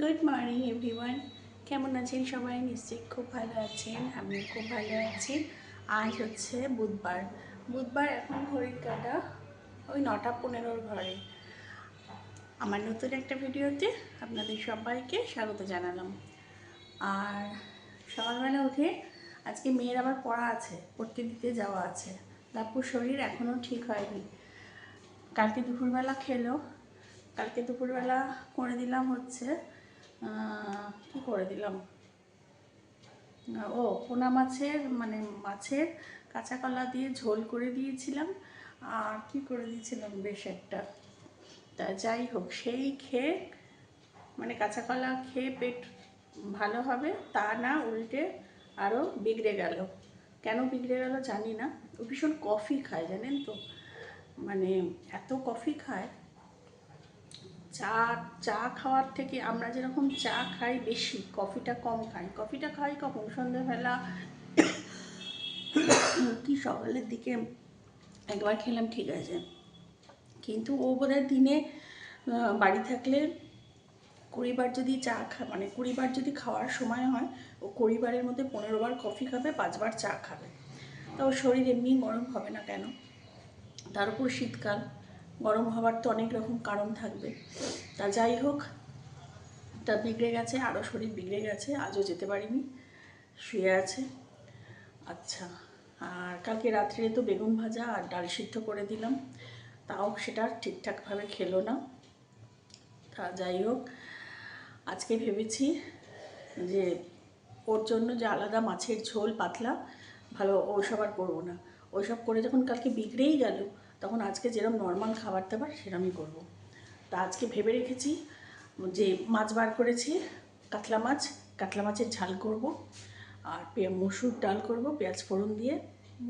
Good morning everyone কেমন আছেন সবাই? নিশ্চয়ই খুব ভালো আছেন। আমি খুব ভালো আছি। আজ হচ্ছে বুধবার। বুধবার এখন ঘড়ির কাটা ওই নটা পনেরোর ঘরে। আমার নতুন একটা ভিডিওতে আপনাদের সবাইকে স্বাগত জানালাম। আর সকালবেলা উঠে আজকে মেয়ের আবার পড়া আছে, পড়তে দিতে যাওয়া আছে। লাপুর শরীর এখনও ঠিক হয়নি। কালকে দুপুরবেলা খেলো। কালকে দুপুরবেলা করে দিলাম হচ্ছে কি করে দিলাম? ও, পোনা মাছের মানে মাছের কাঁচা কলা দিয়ে ঝোল করে দিয়েছিলাম। আর কি করে দিয়েছিলাম বেশ একটা? তা যাই হোক, সেই খেয়ে মানে কাঁচা কলা খেয়ে পেট ভালো হবে, তা না উল্টে আরও বিগড়ে গেল। কেন বিগড়ে গেল জানি না। ভীষণ কফি খায়, জানেন তো? মানে এত কফি খায় চা চা খাওয়ার থেকে আমরা যেরকম চা খাই বেশি, কফিটা কম খাই। কফিটা খাই কখন? সন্ধ্যেবেলা কি সকালের দিকে একবার খেলাম, ঠিক আছে। কিন্তু ও বোধহয় দিনে বাড়ি থাকলে কুড়িবার যদি চা খা মানে কুড়িবার যদি খাওয়ার সময় হয়, ও কুড়িবারের মধ্যে পনেরো বার কফি খাবে, পাঁচবার চা খাবে। তা শরীর এমনি গরম হবে না কেন? তার উপর শীতকাল। গরম হওয়ার তো অনেক রকম কারণ থাকবে। তা যাই হোক, তা বিগড়ে গেছে আরও শরীর বিগড়ে গেছে, আজও যেতে পারিনি, শুয়ে আছে। আচ্ছা আর কালকে রাত্রে তো বেগুন ভাজা আর ডাল সিদ্ধ করে দিলাম, তাও সেটা ঠিকঠাকভাবে খেলো না। তা যাই হোক, আজকে ভেবেছি যে ওর জন্য যে আলাদা মাছের ঝোল পাতলা, ভালো ওইসব আর করব না। ওইসব করে যখন কালকে বিগড়েই গেল তখন আজকে যেরকম নর্মাল খাবার দাবার সেরকমই করব। তা আজকে ভেবে রেখেছি যে মাছ বার করেছি, কাতলা মাছ, কাতলা মাছের ঝাল করব, আর পে- মসুর ডাল করব, পেঁয়াজ ফোড়ন দিয়ে,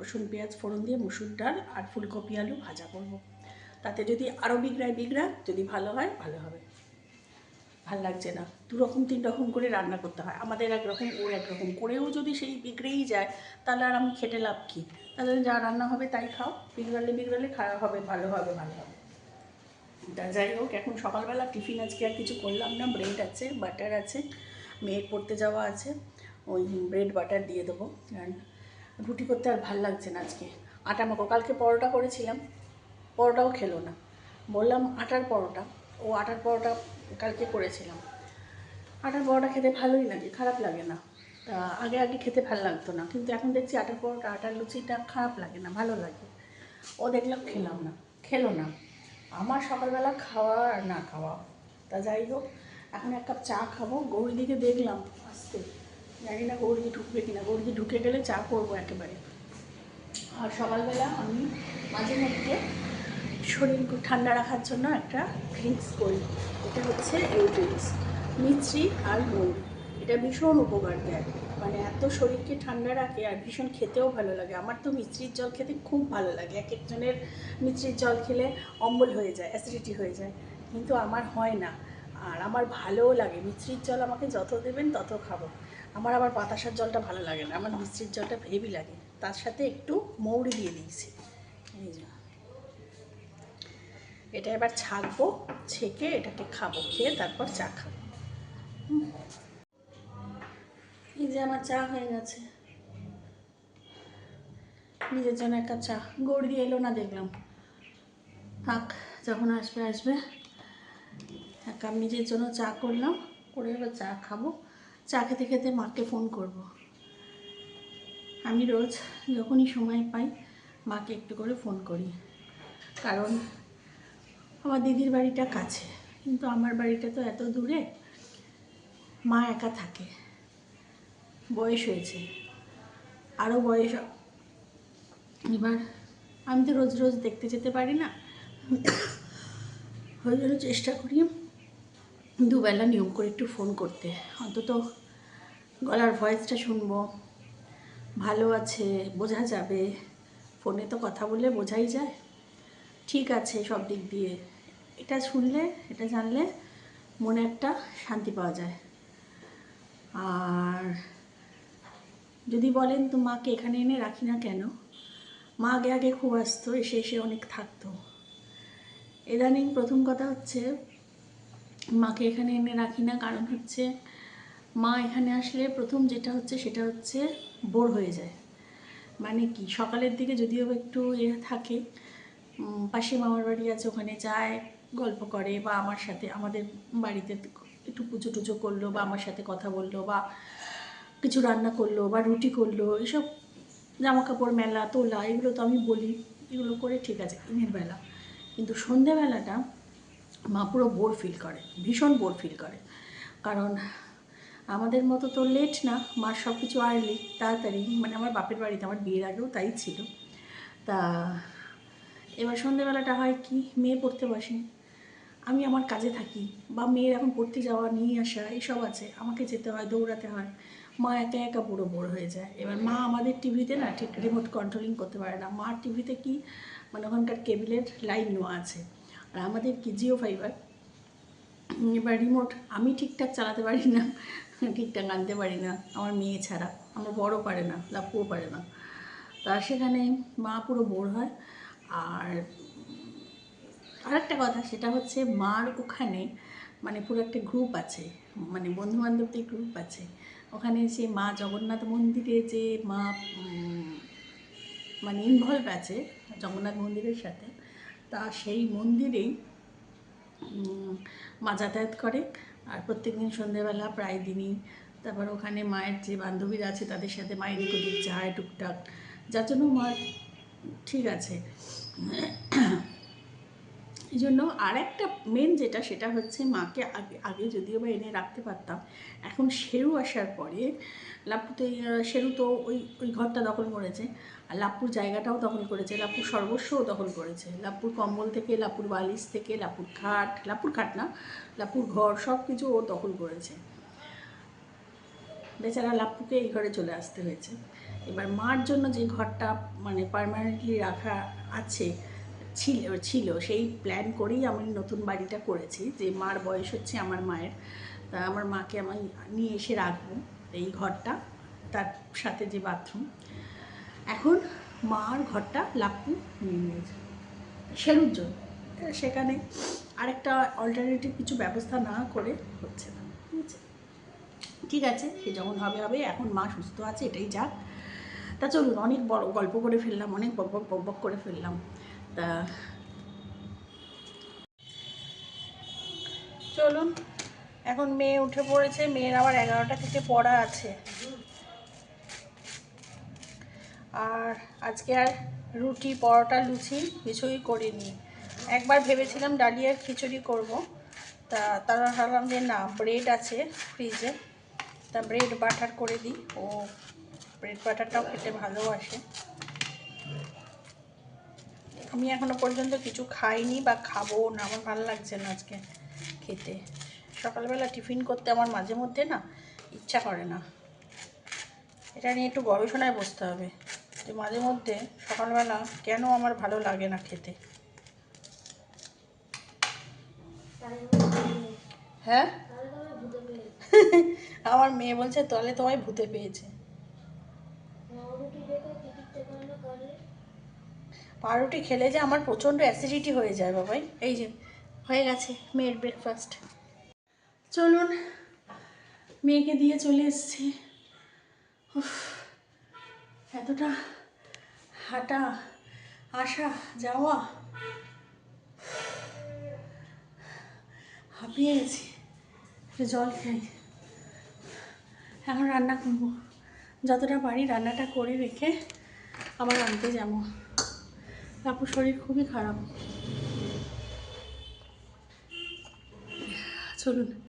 রসুন, পেঁয়াজ ফোড়ন দিয়ে, মসুর ডাল আর ফুলকপি, আলু ভাজা করব। তাতে যদি আরও বিগড়ায় বিগড়া, যদি ভালো হয়, ভালো হবে। ভালো লাগছে না। দু রকম, তিন রকম করে রান্না করতে হয়। আমাদের একরকম ওর একরকম করেও যদি সেই বিগড়েই যায়, তাহলে আর আমি খেটে লাভ কী? তাহলে যা রান্না হবে তাই খাও। বিগড়ালে বিগড়ালে খাওয়া হবে, ভালো হবে ভালো হবে। তা যাই হোক, এখন সকালবেলা টিফিন আজকে আর কিছু করলাম না। ব্রেড আছে, বাটার আছে, মেয়ের পড়তে যাওয়া আছে। ওই ব্রেড, বাটার দিয়ে দেবো। কারণ রুটি করতে আর ভালো লাগছে না আজকে। আটা মাখো, কালকে পরোটা করেছিলাম, পরোটাও খেলো না। বললাম আটার পরোটা। ও আটার পরোটা কালকে করেছিলাম। আটার পরোটা খেতে ভালোই লাগে, খারাপ লাগে না। আগে আগে খেতে ভালো লাগতো না। কিন্তু এখন দেখছি আটার পরোটা আটার লুচিটা খারাপ লাগে না, ভালো লাগে। ও দেখলাম খেলাম না, খেলো না। আমার সকালবেলা খাওয়া আর না খাওয়া, তা যাই হোক, এখন এক কাপ চা খাব। গৌরীদিকে দেখলাম আসতে। জানি না গৌরীদি ঢুকবে কিনা গৌরীদি ঢুকে গেলে চা করব একেবারে। আর সকালবেলা আমি মাঝে মধ্যে শরীর ঠান্ডা রাখার জন্য একটা ড্রিঙ্কস করি। এটা হচ্ছে এই ড্রিঙ্কস মিছরি আর মৌরি এটা ভীষণ উপকার দেয়। মানে এত শরীরকে ঠান্ডা রাখে আর ভীষণ খেতেও ভালো লাগে। আমার তো মিছরির জল খেতে খুব ভালো লাগে। এক একজনের মিছরির জল খেলে অম্বল হয়ে যায় অ্যাসিডিটি হয়ে যায়। কিন্তু আমার হয় না। আর আমার ভালোও লাগে। মিছরির জল আমাকে যত দেবেন তত খাব। আমার আবার বাতাসার জলটা ভালো লাগে না। আমার মিছরির জলটা হেভি লাগে। তার সাথে একটু মৌরি দিয়ে দিয়েছি। এটা এবার ছাকবো, ছেঁকে এটাকে খাব, খেয়ে তারপর চা খাব। এই যে আমার চা হয়ে গেছে। নিজের জন্য একটা চা। গড় দিয়ে এলো, না দেখলাম। থাক, যখন আসবে আসবে। এক নিজের জন্য চা করলাম। করে এবার চা খাব। চা খেতে খেতে মাকে ফোন করব। আমি রোজ যখনই সময় পাই, মাকে একটু করে ফোন করি। কারণ আমার দিদির বাড়িটা কাছে। কিন্তু আমার বাড়িটা তো এত দূরে, মা একা থাকে। বয়স হয়েছে। আরও বয়স এবার আমি তো রোজ রোজ দেখতে যেতে পারি না। ওই জন্য চেষ্টা করি দুবেলা নিয়ম করে একটু ফোন করতে। অন্তত গলার ভয়েসটা শুনব। ভালো আছে, বোঝা যাবে। ফোনে তো কথা বললে বোঝাই যায়। ঠিক আছে সব দিক দিয়ে। এটা শুনলে, এটা জানলে মনে একটা শান্তি পাওয়া যায়। আর যদি বলেন তো মাকে এখানে এনে রাখি না কেন? মা আগে আগে খুব আসতো এসে এসে অনেক থাকতো। ইদানিং প্রথম কথা হচ্ছে, মাকে এখানে এনে রাখি না। কারণ হচ্ছে, মা এখানে আসলে প্রথম যেটা হচ্ছে, সেটা হচ্ছে বোর হয়ে যায়। মানে কি, সকালের দিকে যদিও একটু এ থাকে পাশে মামার বাড়ি আছে, ওখানে যায়, গল্প করে, বা আমার সাথে, আমাদের বাড়িতে একটু পুজো টুজো করল, বা আমার সাথে কথা বলল, বা কিছু রান্না করল বা রুটি করল, এসব জামা কাপড় মেলা, তোলা, এগুলো তো আমি বলি, এগুলো করে ঠিক আছে, দিনের বেলা। কিন্তু সন্ধেবেলাটা মা পুরো বোর ফিল করে, ভীষণ বোর ফিল করে। কারণ আমাদের মতো তো লেট না মার সব কিছু আর্লি তাড়াতাড়ি মানে আমার বাপের বাড়িতে, আমার বিয়ের আগেও তাই ছিল। তা এবার সন্ধেবেলাটা হয় কি, মেয়ে পড়তে বসে। আমি আমার কাজে থাকি, বা মেয়ের এখন পড়তে যাওয়া, নিয়ে আসা, এসব আছে, আমাকে যেতে হয়, দৌড়াতে হয়। মা একা একা পুরো বোর হয়ে যায়। এবার মা আমাদের টিভিতে না ঠিক রিমোট কন্ট্রোলিং করতে পারে না। মার টিভিতে কি? মানে ওখানকার কেবিলের লাইন নেওয়া আছে। আর আমাদের কি? জিও ফাইবার এবার রিমোট আমি ঠিকঠাক চালাতে পারি না, ঠিকঠাক আনতে পারি না, আমার মেয়ে ছাড়া। আমার বড় পারে না লাপুও পারে না। তা সেখানে মা পুরো বোর হয়। আর আরেকটা কথা, সেটা হচ্ছে মার ওখানে মানে পুরো একটা গ্রুপ আছে। মানে বন্ধু বান্ধবদের গ্রুপ আছে। ওখানে সেই মা জগন্নাথ মন্দিরে যে মা মানে ইনভলভ আছে জগন্নাথ মন্দিরের সাথে, তা সেই মন্দিরেই মা যাতায়াত করে। আর প্রত্যেক দিন সন্ধেবেলা প্রায় দিনই। তারপর ওখানে মায়ের যে বান্ধবীরা আছে তাদের সাথে মায়ের ওদিক যায়, টুকটাক। যার জন্য মার ঠিক আছে। এই জন্য আর একটা মেন যেটা সেটা হচ্ছে মাকে আগে আগে যদিও বা এনে রাখতে পারতাম এখন শেরু আসার পরে লাপ্পুতে আহ, শেরু তো ওই ওই ঘরটা দখল করেছে আর লাপ্পুর জায়গাটাও দখল করেছে লাপ্পুর সর্বস্বও দখল করেছে লাপ্পুর কম্বল থেকে লাপ্পুর বালিশ থেকে লাপুর খাট লাপ্পুর খাট না লাপ্পুর ঘর সব কিছু ও দখল করেছে। বেচারা লাপ্পুকে এই ঘরে চলে আসতে হয়েছে। এবার মার জন্য যে ঘরটা মানে পার্মানেন্টলি রাখা আছে ছিল ছিল। সেই প্ল্যান করেই আমি নতুন বাড়িটা করেছি যে মার বয়স হচ্ছে আমার মায়ের। তা আমার মাকে আমি নিয়ে এসে রাখব এই ঘরটা, তার সাথে যে বাথরুম এখন মার ঘরটা লাপ্পু নিয়ে নিয়েছে। সেরুর জন্য। সেখানে আরেকটা অল্টারনেটিভ কিছু ব্যবস্থা না করে হচ্ছে না, ঠিক আছে? ঠিক আছে, সে যখন হবে হবে। এখন মা সুস্থ আছে, এটাই যাক। তা চলুন, অনেক বড় গল্প করে ফেললাম, অনেক বক বক বক করে ফেললাম। তা। চলুন, এখন মেয়ে উঠে পড়েছে, মেয়ের আবার এগারোটা থেকে পড়া আছে। আর আজকে আর রুটি, পরোটা, লুচি কিছুই করিনি। একবার ভেবেছিলাম ডালিয়ার খিচুড়ি করব, তা তারা ভাবলাম যে না ব্রেড আছে ফ্রিজে তা ব্রেড বাটার করে দিই, ও ব্রেড বাটারটাও খেতে ভালোবাসে। আমি এখনও পর্যন্ত কিছু খাইনি বা খাব না আমার ভালো লাগছে না আজকে খেতে। সকালবেলা টিফিন করতে আমার মাঝে মধ্যে না ইচ্ছা করে না। এটা নিয়ে একটু গবেষণায় বসতে হবে। যে মাঝে মধ্যে সকালবেলা কেন আমার ভালো লাগে না খেতে? হ্যাঁ? আমার মেয়ে বলছে তাহলে তোমায় ভূতে পেয়েছে। পাউরুটি খেলে যে আমার প্রচণ্ড অ্যাসিডিটি হয়ে যায় বাবাই। এই যে, হয়ে গেছে মেয়ের ব্রেকফাস্ট চলুন, মেয়েকে দিয়ে চলে এসছি। এতটা হাঁটা, আসা, যাওয়া। হাঁপিয়ে গেছি জল খাই এখন রান্না করব। যতটা পারি রান্নাটা করে রেখে আবার আনতে যাব। আপুর শরীর খুবই খারাপ। চলুন।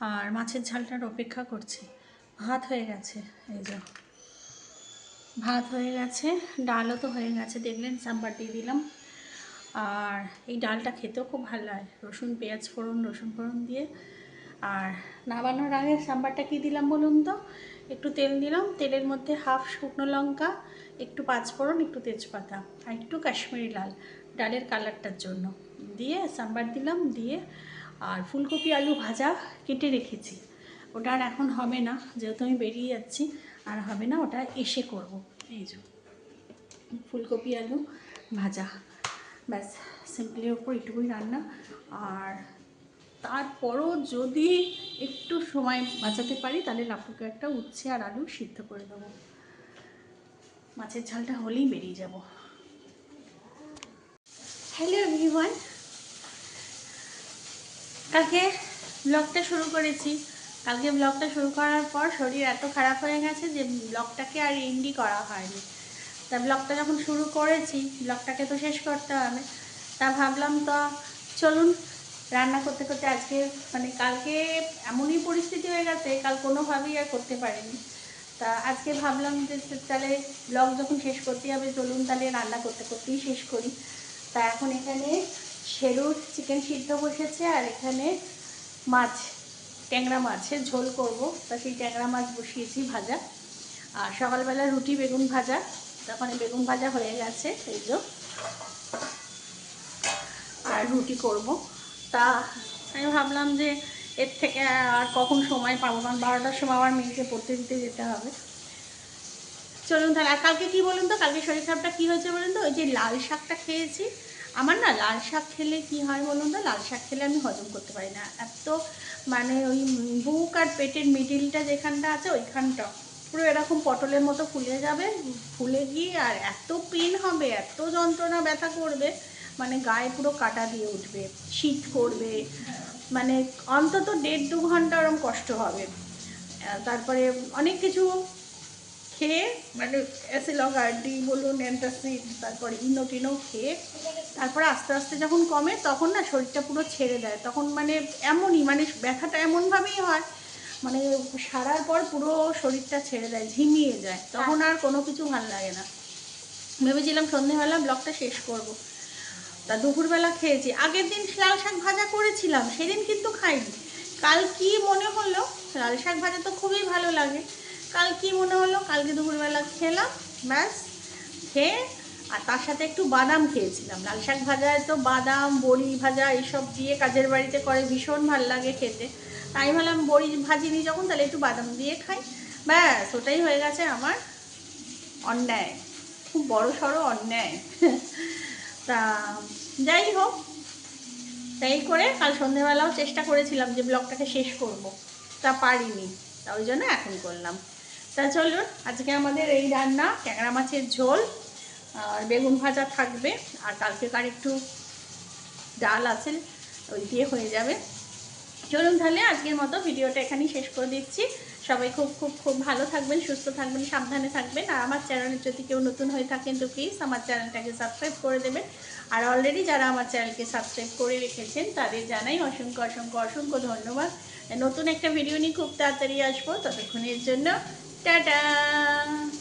আর মাছের ঝালটার অপেক্ষা করছি। ভাত হয়ে গেছে, এই যে। ভাত হয়ে গেছে, ডালও তো হয়ে গেছে, দেখলেন সাম্বার দিয়ে দিলাম। আর এই ডালটা খেতেও খুব ভালো লাগে, রসুন, পেঁয়াজ ফোড়ন, রসুন ফোড়ন দিয়ে। আর নামানোর আগে সাম্বারটা কী দিলাম বলুন তো? একটু তেল দিলাম, তেলের মধ্যে হাফ শুকনো লঙ্কা, একটু পাঁচফোড়ন একটু তেজপাতা আর একটু কাশ্মীরি লাল, ডালের কালারটার জন্য। দিয়ে সাম্বার দিলাম, দিয়ে আর ফুলকপি আলু ভাজা কেটে রেখেছি। ওটা আর এখন হবে না, যেহেতু আমি বেরিয়ে যাচ্ছি, আর হবে না, ওটা এসে করব। এই যে, ফুলকপি আলু ভাজা। ব্যাস, সিম্পলের ওপর এটুকুই রান্না। আর তারপরও যদি একটু সময় বাঁচাতে পারি, তাহলে লাপুকে একটা উচ্ছে আর আলু সিদ্ধ করে দেবো। মাছের ঝালটা হলেই বেরিয়ে যাব। হ্যালো এভরিওয়ান কালকে ব্লগটা শুরু করেছি। কালকে ব্লগটা শুরু করার পর শরীর এত খারাপ হয়ে গেছে যে ব্লগটাকে আর এন্ডই করা হয়নি। তা ব্লগটা যখন শুরু করেছি ব্লগটাকে তো শেষ করতে হবে। তা ভাবলাম তো চলুন রান্না করতে করতে আজকে মানে কালকে এমনই পরিস্থিতি হয়ে গেছে, কাল কোনোভাবেই আর করতে পারিনি। তা আজকে ভাবলাম যে তাহলে ব্লগ যখন শেষ করতে হবে, চলুন তাহলে রান্না করতে করতেই শেষ করি। তা এখন এখানে সেরুর চিকেন সিদ্ধ বসেছে আর এখানে মাছ, ট্যাংরা মাছের ঝোল করব। তা সেই ট্যাংরা মাছ বসিয়েছি ভাজা। আর সকালবেলা রুটি বেগুন ভাজা। তখন বেগুন ভাজা হয়ে গেছে, এই যে। আর রুটি করব। তা আমি ভাবলাম যে এর থেকে আর কখন সময় পাবো? কারণ বারোটার সময় আবার মেয়েকে পড়তে দিতে যেতে হবে। চলুন তাহলে, আর কালকে কী বলুন তো? কালকে শরীর খারাপটা কী হয়েছে বলুন তো? ওই যে লাল শাকটা খেয়েছি। আমার না লাল শাক খেলে কি হয় বলুন না লাল শাক খেলে আমি হজম করতে পারি না। এত মানে ওই বুক আর পেটের মিডিলটা যেখানটা আছে ওইখানটা। পুরো এরকম পটলের মতো ফুলে যাবে, ফুলে গিয়ে আর এত পেন হবে, এত যন্ত্রণা ব্যথা করবে মানে গায়ে পুরো কাটা দিয়ে উঠবে, শীত করবে। মানে অন্তত দেড় দু ঘণ্টা ওরম কষ্ট হবে। তারপরে অনেক কিছু খেয়ে মানে অ্যাসিলগার্ডি বলুন অ্যান্টাসিড তারপরে ইনো টিনো খেয়ে, তারপরে আস্তে আস্তে যখন কমে, তখন না শরীরটা পুরো ছেড়ে দেয়। তখন মানে এমনই মানে ব্যথাটা এমনভাবেই হয় মানে সারার পর পুরো শরীরটা ছেড়ে দেয়, ঝিমিয়ে যায়। তখন আর কোনো কিছু ভালো লাগে না। ভেবেছিলাম সন্ধেবেলা ব্লগটা শেষ করব। তা দুপুরবেলা খেয়েছি। আগের দিন লাল শাক ভাজা করেছিলাম, সেদিন কিন্তু খাইনি। কাল কি মনে হলো? লাল শাক ভাজা তো খুবই ভালো লাগে। কাল কি মনে হলো, কালকে দুপুরবেলা খেলাম, ব্যাস, খেয়ে, আর তার সাথে একটু বাদাম খেয়েছিলাম। লাল শাক ভাজায় তো বাদাম, বড়ি ভাজা এইসব দিয়ে কাজের বাড়িতে করে, ভীষণ ভালো লাগে খেতে। তাই ভাবলাম, বড়ি ভাজিনি যখন, তাহলে একটু বাদাম দিয়ে খাই। ব্যাস, ওটাই হয়ে গেছে আমার অন্যায়। খুব বড় সড়ো অন্যায়। তা, যাই হোক, তাই করে কাল সন্ধেবেলাও চেষ্টা করেছিলাম যে ব্লগটাকে শেষ করব। তা পারিনি, তা ওই জন্য এখন করলাম। তা চলুন, আজকে আমাদের এই রান্না ট্যাংরা মাছের ঝোল আর বেগুন ভাজা থাকবে, আর কালকে কার একটু ডাল আছে, ওই দিয়ে হয়ে যাবে। চলুন তাহলে, আজকের মতো ভিডিওটা এখানেই শেষ করে দিচ্ছি। সবাই খুব খুব খুব ভালো থাকবেন, সুস্থ থাকবেন, সাবধানে থাকবেন, আর আমার চ্যানেলে যদি কেউ নতুন হয়ে থাকেন তো প্লিজ আমার চ্যানেলটাকে সাবস্ক্রাইব করে দেবেন। আর অলরেডি যারা আমার চ্যানেলকে সাবস্ক্রাইব করে রেখেছেন, তাদের জানাই অসংখ্য অসংখ্য অসংখ্য ধন্যবাদ। নতুন একটা ভিডিও নিয়ে খুব তাড়াতাড়ি আসব, ততক্ষণের জন্য 噔噔。